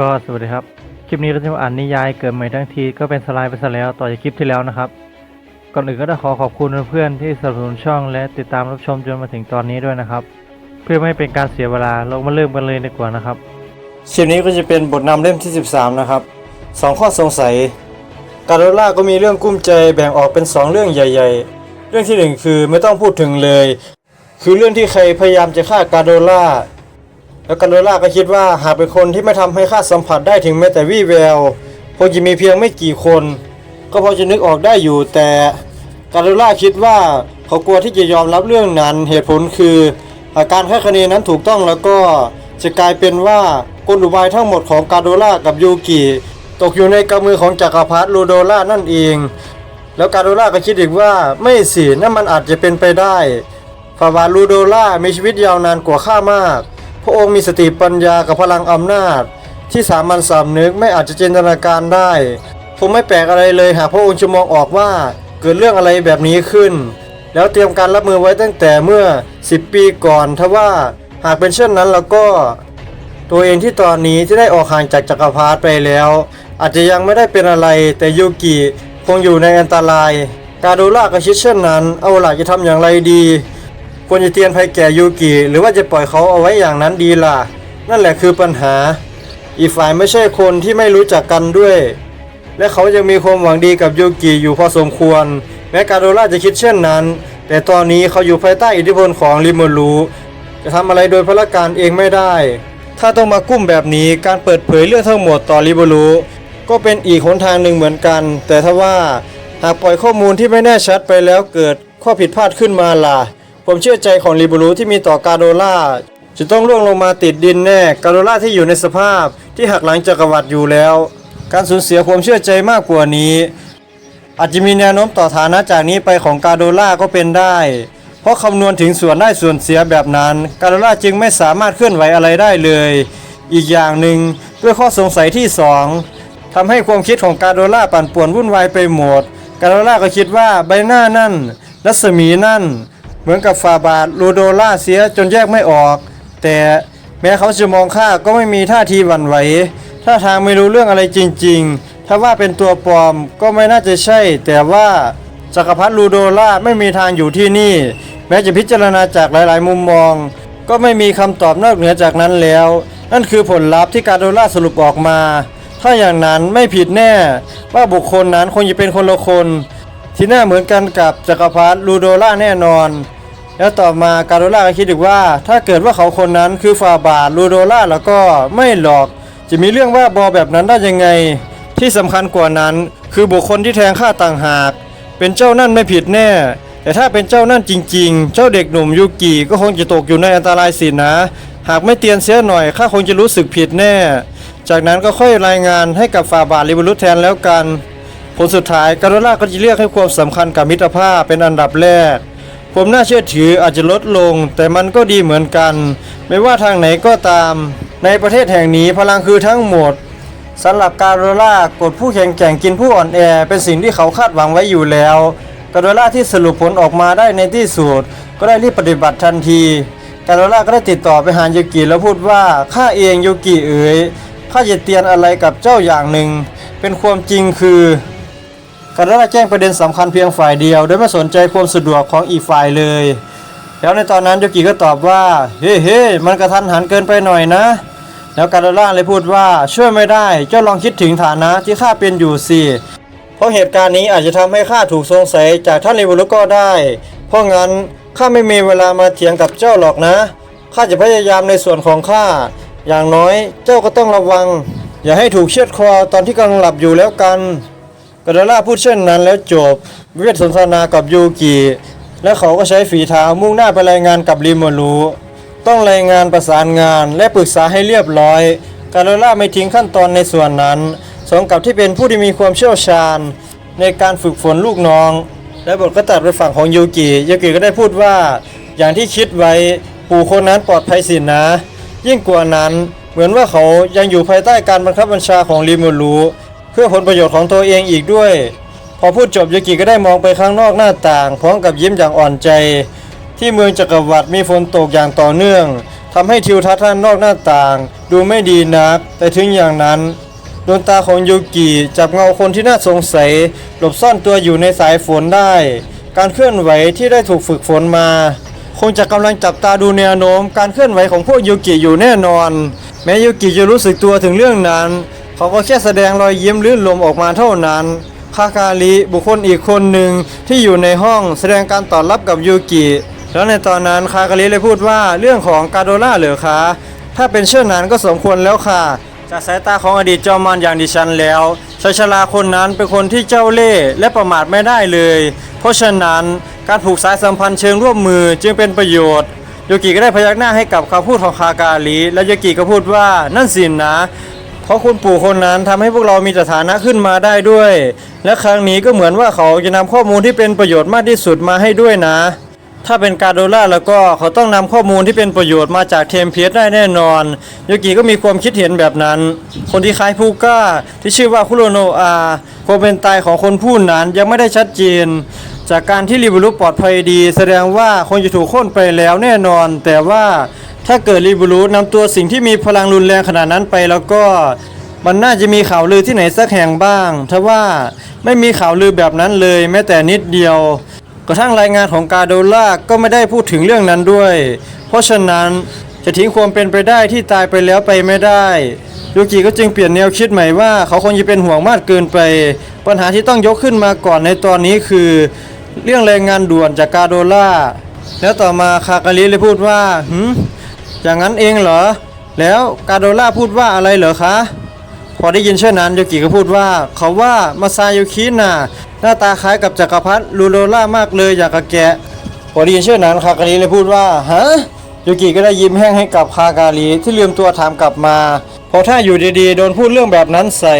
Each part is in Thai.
ก็สวัสดีครับ คลิปนี้เราจะมาอ่านนิยายเกิดใหม่ทั้งทีก็เป็นสไลด์ไปซะแล้วต่อจากคลิปที่แล้วนะครับ ก่อนอื่นก็ต้องขอขอบคุณเพื่อนๆที่สนับสนุนช่องและติดตามรับชมจนมาถึงตอนนี้ด้วยนะครับ เพื่อไม่ให้เป็นการเสียเวลาเรามาเริ่มกันเลยดีกว่านะครับคลิปนี้ก็จะเป็นบทนำเล่มที่ 13 นะครับสองข้อสงสัย การโดล่าก็มีเรื่องกุ้มใจแบ่งออกเป็น 2 เรื่องใหญ่ ๆ เรื่องที่ 1 คือไม่ต้องพูดถึงเลย คือเรื่องที่ใครพยายามจะฆ่าการโดล่า แล้วการโดล่าก็คิดว่าหากเป็นคนที่ไม่ทำให้ข้าสัมผัสได้ถึงแม้แต่วี่แววคงจะมีเพียงไม่กี่คน ก็พอจะนึกออกได้อยู่แต่การโดล่าคิดว่าเขากลัวที่จะยอมรับเรื่องนั้นเหตุผลคือหากการคาคะเนนั้นถูกต้องแล้วก็จะกลายเป็นว่ากลอุบายทั้งหมดของการโดล่ากับยูกิตกอยู่ในกำมือของจักรพรรดิลูโดล่านั่นเอง แล้วการโดล่าก็คิดอีกว่าไม่สินั่นมันอาจจะเป็นไปได้ฟาบาลูโดล่ามีชีวิตยาวนานกว่าข้ามาก พระองค์มีสติปัญญากับพลังอำนาจ ที่สามัญสำนึกไม่อาจจะจินตนาการได้คงไม่แปลกอะไรเลยหากพระองค์จะมองออกว่าเกิดเรื่องอะไรแบบนี้ขึ้น แล้วเตรียมการรับมือไว้ตั้งแต่เมื่อ 10 ปีก่อนทว่าหากเป็นเช่นนั้นแล้วก็ ตัวเองที่ตอนนี้ที่ได้ออกห่างจากจักรพรรดิไปแล้ว อาจจะยังไม่ได้เป็นอะไรแต่ยูกิคงอยู่ในอันตราย การโดล่าก็คิดเช่นนั้น เอาหล่ะจะทำอย่างไรดี ควรจะเตือนภัยแก่ยูกิหรือว่าจะปล่อยเขาเอาไว้อย่างนั้นดีล่ะ นั่นแหละคือปัญหา อีกฝ่ายไม่ใช่คนที่ไม่รู้จักกันด้วย และเขายังมีความหวังดีกับยูกิอยู่พอสมควร แม้การโดล่าจะคิดเช่นนั้น แต่ตอนนี้เขาอยู่ภายใต้อิทธิพลของริโมรูจะทำอะไรโดยพละการเองไม่ได้ ถ้าต้องมากุ้มแบบนี้การเปิดเผยเรื่องทั้งหมดต่อริโมรูก็เป็นอีกหนทางหนึ่งเหมือนกัน แต่ถ้าว่าหากปล่อยข้อมูลที่ไม่แน่ชัดไปแล้วเกิดข้อผิดพลาดขึ้นมาล่ะ ผมเชื่อใจของริโมรูที่มีต่อกาโดล่าจะต้องล่วงลงมาติดดินแน่กาโดล่าที่อยู่ในสภาพที่หักหลังจักรวรรดิอยู่แล้ว การสูญเสียความเชื่อใจมากกว่านี้ อาจจะมีแนวโน้มต่อฐานะจากนี้ไปของกาโดล่าก็เป็นได้ เพราะคำนวณถึงส่วนได้ส่วนเสียแบบนั้น กาโดล่าจึงไม่สามารถเคลื่อนไหวอะไรได้เลย อีกอย่างหนึ่งด้วยข้อสงสัยที่สองทำให้ความคิดของกาโดล่าปั่นป่วนวุ่นวายไปหมด กาโดล่าก็คิดว่าใบหน้านั่นรัศมีนั่น เหมือนกับฟาบาทลูโดล่าเสียจนแยกไม่ออก แต่แม้เขาจะมองข้าก็ไม่มีท่าทีหวั่นไหวท่าทางไม่รู้เรื่องอะไรจริง ๆ ถ้าว่าเป็นตัวปลอมก็ไม่น่าจะใช่ แต่ว่าจักรพรรดิลูโดล่าไม่มีทางอยู่ที่นี่ แม้จะพิจารณาจากหลาย ๆ มุมมอง ก็ไม่มีคำตอบนอกเหนือจากนั้นแล้ว นั่นคือผลลัพธ์ที่การโดล่าสรุปออกมา ถ้าอย่างนั้นไม่ผิดแน่ ว่าบุคคลนั้นคงจะเป็นคนละคน ที่หน้าเหมือนกันกับจักรพรรดิลูโดล่าแน่นอน แล้วต่อมาการโดล่าก็คิดอีกว่า ถ้าเกิดว่าเขาคนนั้นคือฟาบาทลูโดล่าแล้วก็ไม่หรอก จะมีเรื่องว่าบอแบบนั้นได้ยังไง ที่สำคัญกว่านั้น คือบุคคลที่แทงข้าต่างหาก เป็นเจ้านั่นไม่ผิดแน่ แต่ถ้าเป็นเจ้านั่นจริง ๆ เจ้าเด็กหนุ่มยูกิก็คงจะตกอยู่ในอันตรายสินะ หากไม่เตือนเสียหน่อยข้าคงจะรู้สึกผิดแน่ จากนั้นก็ค่อยรายงานให้กับฟาบาทลิบรุษแทนแล้วกันผลสุดท้ายการโดล่าก็จะเรียกให้ความสำคัญกับมิตรภาพเป็นอันดับแรก ผมน่าเชื่อถืออาจจะลดลง แต่มันก็ดีเหมือนกัน ไม่ว่าทางไหนก็ตาม ในประเทศแห่งนี้พลังคือทั้งหมดสำหรับการโดล่ากดผู้แข่งแกร่งกินผู้อ่อนแอ เป็นสิ่งที่เขาคาดหวังไว้อยู่แล้วการโดล่าที่สรุปผลออกมาได้ในที่สุดก็ได้รีบปฏิบัติทันทีการโดล่าก็ได้ติดต่อไปหายูกิแล้วพูดว่าข้าเองยูกิเอ๋ยข้าจะเตือนอะไรกับเจ้าอย่างหนึ่งเป็นความจริงคือ การได้แจ้งประเด็นสำคัญเพียงฝ่ายเดียว โดยไม่สนใจความสะดวกของอีกฝ่ายเลย แล้วในตอนนั้นโยกิก็ตอบว่า เฮ้เฮ้มันกระทันหันเกินไปหน่อยนะ แล้วการล่าเลยพูดว่าช่วยไม่ได้ เจ้าลองคิดถึงฐานะที่ข้าเป็นอยู่สิ เพราะเหตุการณ์นี้อาจจะทำให้ข้าถูกสงสัยจากท่านเลวลุก็ได้ เพราะงั้นข้าไม่มีเวลามาเถียงกับเจ้าหรอกนะ ข้าจะพยายามในส่วนของข้า อย่างน้อยเจ้าก็ต้องระวัง อย่าให้ถูกเชือดคอตอนที่กำลังหลับอยู่แล้วกัน กาดาล่าพูดเช่นนั้นแล้วจบ เวทสนทนากับยูกิ และเขาก็ใช้ฝีเท้ามุ่งหน้าไปรายงานกับริโมรูต้องรายงานประสานงานและปรึกษาให้เรียบร้อยกาดาล่าไม่ทิ้งขั้นตอนในส่วนนั้น สมกับที่เป็นผู้ที่มีความเชี่ยวชาญ ในการฝึกฝนลูกน้อง และบทก็ตัดไปฝั่งของยูกิยูกิก็ได้พูดว่า อย่างที่คิดไว้ปู่คนนั้นปลอดภัยสินนะ ยิ่งกว่านั้น เหมือนว่าเขายังอยู่ภายใต้การบังคับบัญชาของริโมรู เพื่อผลประโยชน์ของตัวเองอีกด้วย พอพูดจบยากิก็ได้มองไปข้างนอกหน้าต่าง พร้อมกับยิ้มอย่างอ่อนใจ ที่เมืองจักรวรรดิมีฝนตกอย่างต่อเนื่องทำให้ทิวทัศน์ด้านนอกหน้าต่าง ดูไม่ดีนัก แต่ถึงอย่างนั้นดวงตาของยูกิจับเงาคนที่น่าสงสัย หลบซ่อนตัวอยู่ในสายฝนได้ การเคลื่อนไหวที่ได้ถูกฝึกฝนมา คงจะกำลังจับตาดูแนวโน้ม การเคลื่อนไหวของพวกยูกิอยู่แน่นอน แม้ยูกิจะรู้สึกตัวถึงเรื่องนั้น เขาก็แค่แสดงรอยยิ้มลื่นลมออกมาเท่านั้นคาคาริบุคคลอีกคนหนึ่งที่อยู่ในห้องแสดงการตอบรับกับยูกิแล้วในตอนนั้นคาคาริเลยพูดว่าเรื่องของกาโดล่าเหรอคะถ้าเป็นเช่นนั้นก็สมควรแล้วค่ะ จากสายตาของอดีตจอมมารอย่างดิฉันแล้วชายชราคนนั้นเป็นคนที่เจ้าเล่ห์และประมาทไม่ได้เลย เพราะฉะนั้นการผูกสายสัมพันธ์เชิงร่วมมือจึงเป็นประโยชน์โยกิก็ได้พยักหน้าให้กับคำพูดของคากาลิและโยกิก็พูดว่านั่นสินนะ เพราะคุณปู่คนนั้นทำให้พวกเรามีสถานะขึ้นมาได้ด้วย และครั้งนี้ก็เหมือนว่าเขาจะนำข้อมูลที่เป็นประโยชน์มากที่สุดมาให้ด้วยนะ ถ้าเป็นการโดล่าแล้วก็เขาต้องนำข้อมูลที่เป็นประโยชน์มาจากเทมเพลตได้แน่นอนโยกิก็มีความคิดเห็นแบบนั้น คนที่คล้ายผู้กล้าที่ชื่อว่าคุโรโนะอาความเป็นตายของคนผู้นั้นยังไม่ได้ชัดเจนจากการที่ริบูรุปลอดภัยดี แสดงว่าคงจะถูกค่นไปแล้วแน่นอน แต่ว่า ถ้าเกิดริบูรุนำตัวสิ่งที่มีพลังรุนแรงขนาดนั้นไปแล้วก็มันน่าจะมีข่าวลือที่ไหนสักแห่งบ้างทว่าไม่มีข่าวลือแบบนั้นเลย แม้แต่นิดเดียว กระทั่งรายงานของกาโดล่าก็ไม่ได้พูดถึงเรื่องนั้นด้วย เพราะฉะนั้นจะทิ้งความเป็นไปได้ที่ตายไปแล้วไปไม่ได้ยูกิก็จึงเปลี่ยนแนวคิดใหม่ว่าเขาคงจะเป็นห่วงมากเกินไป ปัญหาที่ต้องยกขึ้นมาก่อนในตอนนี้คือ เรื่องแรายงานด่วนจากกาโดล่าแล้วต่อมาคากาลิเลยพูดว่าหืม อย่างนั้นเองเหรอ แล้วกาโดล่าพูดว่าอะไรเหรอคะ พอได้ยินเช่นนั้นโยกิก็พูดว่า เขาว่ามาซาโยคิน่ะหน้าตาคล้ายกับจักรพรรดิลูโรล่ามากเลยอยากกับแกะพอได้ยินเช่นนั้นคากาลีเลยพูดว่าฮะโยกิก็ได้ยิ้มแห้งให้กับคากาลีที่ลืมตัวถามกลับมาเพราะถ้าอยู่ดีๆ โดนพูดเรื่องแบบนั้นใส่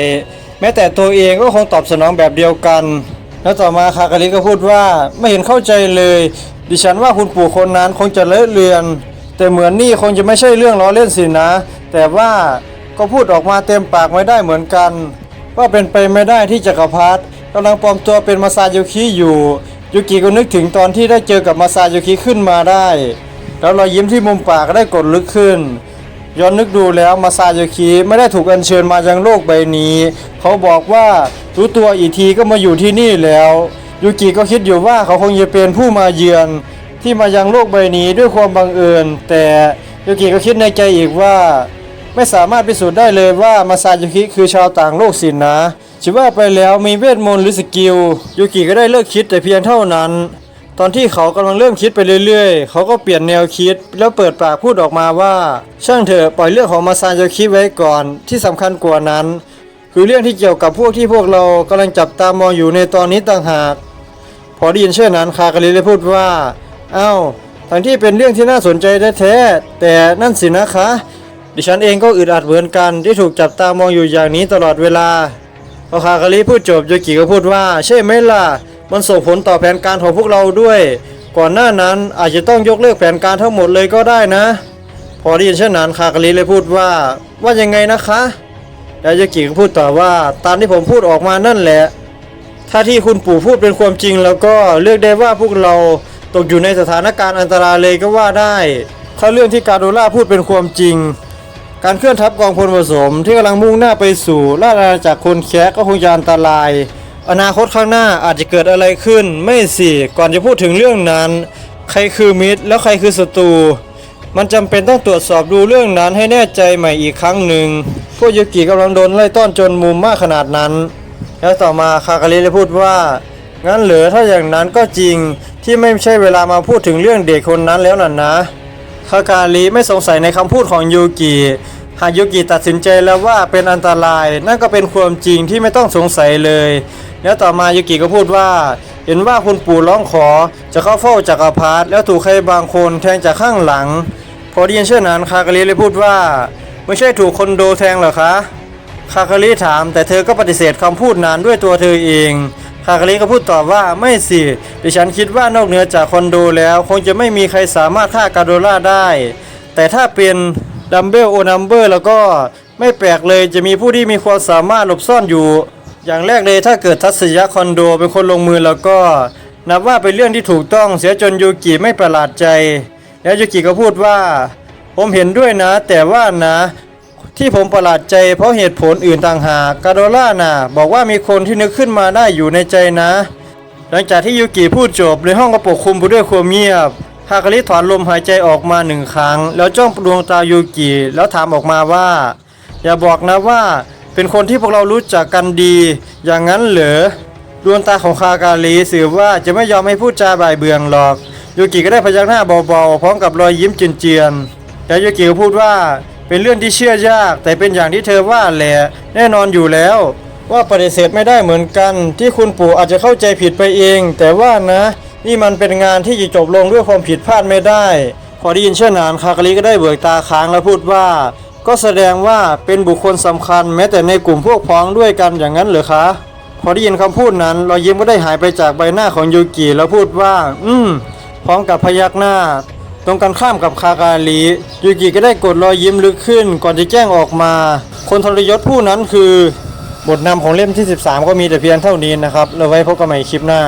แม้แต่ตัวเองก็คงตอบสนองแบบเดียวกัน แล้วต่อมาคากาลีก็พูดว่าไม่เห็นเข้าใจเลย ดิฉันว่าคุณปู่คนนั้นคงจะเลอะเลือน แต่เหมือนนี่คงจะไม่ใช่เรื่องล้อเล่นสินะ แต่ว่าก็พูดออกมาเต็มปากไม่ได้เหมือนกัน ว่าเป็นไปไม่ได้ที่จักรพรรดิกำลังปลอมตัวเป็นมาซาโยคิอยู่ยูกิก็นึกถึงตอนที่ได้เจอกับมาซาโยคิขึ้นมาได้ แล้วรอยยิ้มที่มุมปากก็ได้กดลึกขึ้น ย้อนนึกดูแล้วมาซาโยคิไม่ได้ถูกอัญเชิญมายังโลกใบนี้ เขาบอกว่ารู้ตัวอีกทีก็มาอยู่ที่นี่แล้วยูกิก็คิดอยู่ว่าเขาคงจะเป็นผู้มาเยือน ที่มายังโลกใบนี้ด้วยความบังเอิญ แต่ยูกิก็คิดในใจอีกว่า ไม่สามารถพิสูจน์ได้เลยว่ามาซาโยคิคือชาวต่างโลกสินนะชิว่าไปแล้วมีเวทมนต์หรือสกิลยูกิก็ได้เลิกคิดแต่เพียงเท่านั้น ตอนที่เขากำลังเริ่มคิดไปเรื่อยๆ เขาก็เปลี่ยนแนวคิด แล้วเปิดปากพูดออกมาว่า ช่างเถอะปล่อยเรื่องของมาซาโยคิไว้ก่อนที่สำคัญกว่านั้น คือเรื่องที่เกี่ยวกับพวกที่พวกเรากำลังจับตามองอยู่ในตอนนี้ต่างหาก พอได้ยินเช่นนั้นคากาลิเลยพูดว่า อ้าทั้งที่เป็นเรื่องที่น่าสนใจแท้ๆแต่นั่นสินะคะ ดิฉันเองก็อึดอัดเหมือนกันที่ถูกจับตามองอยู่อย่างนี้ตลอดเวลาพอคากาลิพูดจบโยกิก็พูดว่า ใช่ไหมล่ะ มันส่งผลต่อแผนการของพวกเราด้วย ก่อนหน้านั้นอาจจะต้องยกเลิกแผนการทั้งหมดเลยก็ได้นะ พอได้ยินเช่นนั้นคากาลิเลยพูดว่า ว่ายังไงนะคะแล้วโยกิก็พูดต่อว่าตามที่ผมพูดออกมานั่นแหละ ถ้าที่คุณปู่พูดเป็นความจริงแล้วก็เลือกได้ว่าพวกเรา ตกอยู่ในสถานการณ์อันตรายเลยก็ว่าได้ถ้าเรื่องที่กาโดล่าพูดเป็นความจริง การเคลื่อนทัพกองพลผสมที่กำลังมุ่งหน้าไปสู่ราชอาณาจักรคนแคะก็คงจะอันตราย อนาคตข้างหน้าอาจจะเกิดอะไรขึ้น ไม่สิก่อนจะพูดถึงเรื่องนั้น ใครคือมิตร แล้วใครคือศัตรูมันจำเป็นต้องตรวจสอบดูเรื่องนั้นให้แน่ใจใหม่อีกครั้งหนึ่งพวกยูกิกำลังโดนไล่ต้อนจนมุมมากขนาดนั้น แล้วต่อมาคากาลิได้พูดว่า งั้นเหรอถ้าอย่างนั้นก็จริง ที่ไม่ใช่เวลามาพูดถึงเรื่องเด็กคนนั้นแล้วล่ะนะคากาลิไม่สงสัยในคำพูดของยูกิหากยูกิตัดสินใจแล้วว่าเป็นอันตราย นั่นก็เป็นความจริงที่ไม่ต้องสงสัยเลย แล้วต่อมายูกิก็พูดว่า เห็นว่าคุณปู่ร้องขอจะเข้าเฝ้าจักรพรรดิแล้วถูกใครบางคนแทงจากข้างหลัง พอได้ยินเช่นนั้นคากาลิเลยพูดว่า ไม่ใช่ถูกคนโดแทงเหรอคะคาคาริถามแต่เธอก็ปฏิเสธคำพูดนั้นด้วยตัวเธอเอง คาคาริก็พูดตอบว่าไม่สิดิฉันคิดว่านอกเหนือจากคอนโดแล้ว คงจะไม่มีใครสามารถฆ่ากาโดล่าได้ แต่ถ้าเป็นดัมเบลโอนัมเบอร์แล้วก็ไม่แปลกเลยจะมีผู้ที่มีความสามารถหลบซ่อนอยู่ อย่างแรกเลยถ้าเกิดทัศยะคอนโดเป็นคนลงมือแล้วก็ นับว่าเป็นเรื่องที่ถูกต้องเสียจนยูกิไม่ประหลาดใจ แล้วยูกิก็พูดว่า ผมเห็นด้วยนะ แต่ว่านะ ที่ผมประหลาดใจเพราะเหตุผลอื่นต่างหากกาโดล่าน่ะบอกว่ามีคนที่นึกขึ้นมาได้อยู่ในใจนะ หลังจากที่ยูกิพูดจบในห้องก็ปกคลุมไปด้วยความเงียบฮาการิถอนลมหายใจออกมาหนึ่งครั้ง แล้วจ้องดวงตายูกิแล้วถามออกมาว่า อย่าบอกนะว่า เป็นคนที่พวกเรารู้จักกันดี อย่างนั้นเหรอดวงตาของคากาลีสื่อว่าจะไม่ยอมให้พูดจาบ่ายเบี่ยงหรอกยูกิก็ได้พยักหน้าเบาๆพร้อมกับรอยยิ้มเจียนๆแล้วยูกิก็พูดว่า เป็นเรื่องที่เชื่อยาก แต่เป็นอย่างที่เธอว่าแหละแน่นอนอยู่แล้ว ว่าปฏิเสธไม่ได้เหมือนกัน ที่คุณปู่อาจจะเข้าใจผิดไปเอง แต่ว่านะ นี่มันเป็นงานที่จะจบลงด้วยความผิดพลาดไม่ได้ พอได้ยินเช่นนั้นคากาลีก็ได้เบิกตาค้างแล้วพูดว่า ก็แสดงว่าเป็นบุคคลสำคัญ แม้แต่ในกลุ่มพวกพ้องด้วยกันอย่างนั้นเหรอคะพอได้ยินคำพูดนั้นรอยยิ้มก็ได้หายไปจากใบหน้าของยูกิแล้วพูดว่า อืมพร้อมกับพยักหน้า ตรงกันข้ามกับคากาลียูกิก็ได้กดรอยยิ้มลึกขึ้น ก่อนจะแจ้งออกมา คนทรยศผู้นั้นคือบทนำของเล่มที่ 13 ก็มีแต่เพียงเท่านี้นะครับเราไว้พบกันใหม่คลิปหน้า